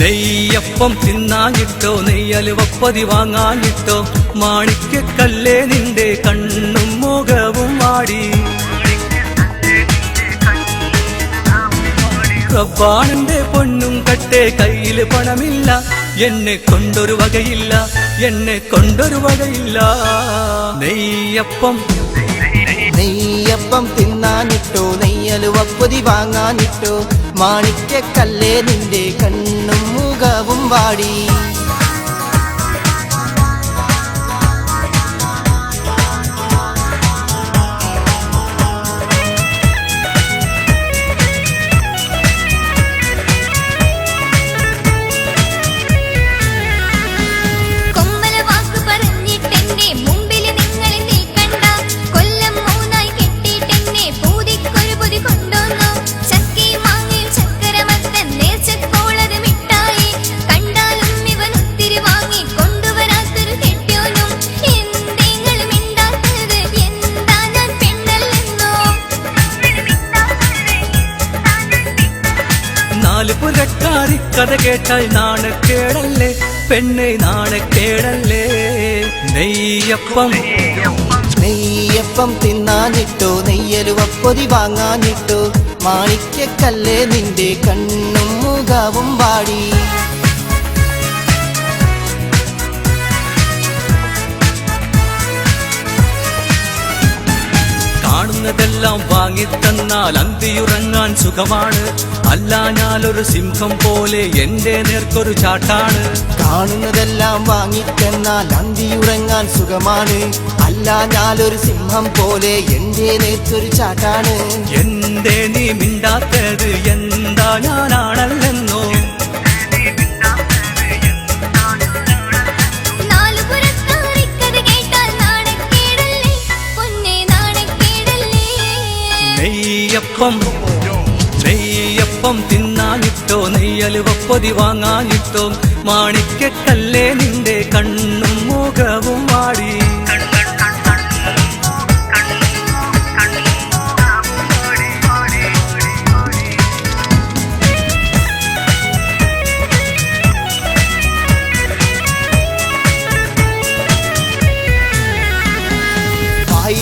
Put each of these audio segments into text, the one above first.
നെയ്യപ്പം തിന്നാഞ്ഞിട്ടോ നെയ്യലുവപ്പതി വാങ്ങാഞ്ഞിട്ടോ മാണിക്കല്ലേ നിന്റെ കണ്ണും മുഖവും മാടി റബ്ബാണെന്റെ പൊണ്ണും കട്ടെ കയ്യിൽ പണമില്ല എന്നെ കൊണ്ടൊരു വകയില്ല എന്നെ കൊണ്ടൊരു വകയില്ല. നെയ്യപ്പം നെയ്യപ്പം തിന്നാനിട്ടോ നെയ്യലുവപ്പൊതി വാങ്ങാനിട്ടോ മാണിക്കല്ലേ നിന്റെ കണ്ണും മുഖവും പുരക്കാരി കഥ കേട്ടാൽ നാണക്കേടല്ലേ? പെണ്ണെ നാണക്കേടല്ലേ? നെയ്യപ്പം. നെയ്യപ്പം തിന്നാനിട്ടോ നെയ്യലുവപ്പൊതി വാങ്ങാനിട്ടോ. മാണിക്കല്ലേ നിന്റെ കണ്ണും മുഖവും വാടി. കാണുന്നതെല്ലാം വാങ്ങിത്തന്നാൽ അന്തിയുറങ്ങാൻ സുഖമാണ്. അല്ല ഞാനൊരു സിംഹം പോലെ എന്റെ നേർക്കൊരു ചാട്ടാണ്. കാണുന്നതെല്ലാം വാങ്ങിത്തന്നാൽ അന്തിയുറങ്ങാൻ സുഖമാണ്. അല്ല ഞാനൊരു സിംഹം പോലെ എന്റെ നേർക്കൊരു ചാട്ടാണ്. എന്തേ നീ മിണ്ടാത്തത്? എന്താ ഞാനാണല്ലെന്നോ നെയ്യപ്പം. നെയ്യപ്പം തിന്നാനിട്ടോ നെയ്യലുവപ്പൊതി വാങ്ങാനിട്ടോ. മാണിക്കക്കല്ലേ നിന്റെ കണ്ണും മുഖവും.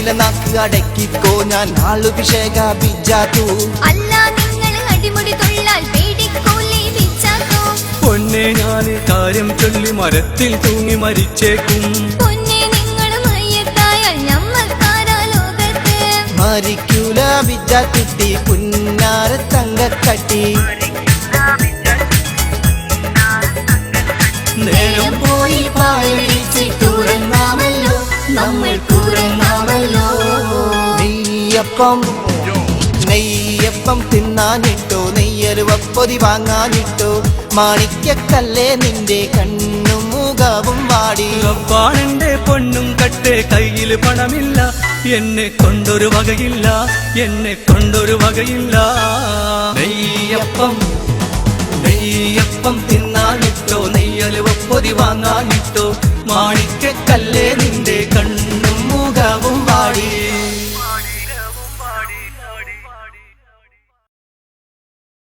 വായില നാക്ക് അടക്കിക്കോ. ഞാൻ നാളുഭിഷേക ബിജാത്തു. അല്ല നിങ്ങൾ അടിമുടി തൊള്ളാൽ പേടിക്കോലേ വിച്ചാക്കോ പൊന്നെ ഞാൻ കാര്യം ചൊല്ലി മരത്തിൽ തൂങ്ങി മരിച്ചേക്കും. പൊന്നെ നിങ്ങൾ മയ്യത്തായാൽ ഞമ്മക്കാരാ ലോകത്ത്. മരിക്കൂല ബിജാത്തുട്ടി പുന്നാര തങ്കക്കട്ടി. നെയ്യപ്പം. നെയ്യപ്പം തിന്നാനിട്ടോ നെയ്യരുവപ്പൊതി വാങ്ങാനിട്ടോ. മാണിക്കല്ലേ നിന്റെ കണ്ണും മുഖവും വാടി. പാണിന്റെ പൊണ്ണും കട്ടെ കയ്യിൽ പണമില്ല. എന്നെ കൊണ്ടൊരു വകയില്ല എന്നെ കൊണ്ടൊരു വകയില്ല. നെയ്യപ്പം നെയ്യപ്പം തിന്നാനിട്ടോ നെയ്യലുവപ്പൊതി വാങ്ങാനിട്ടോ.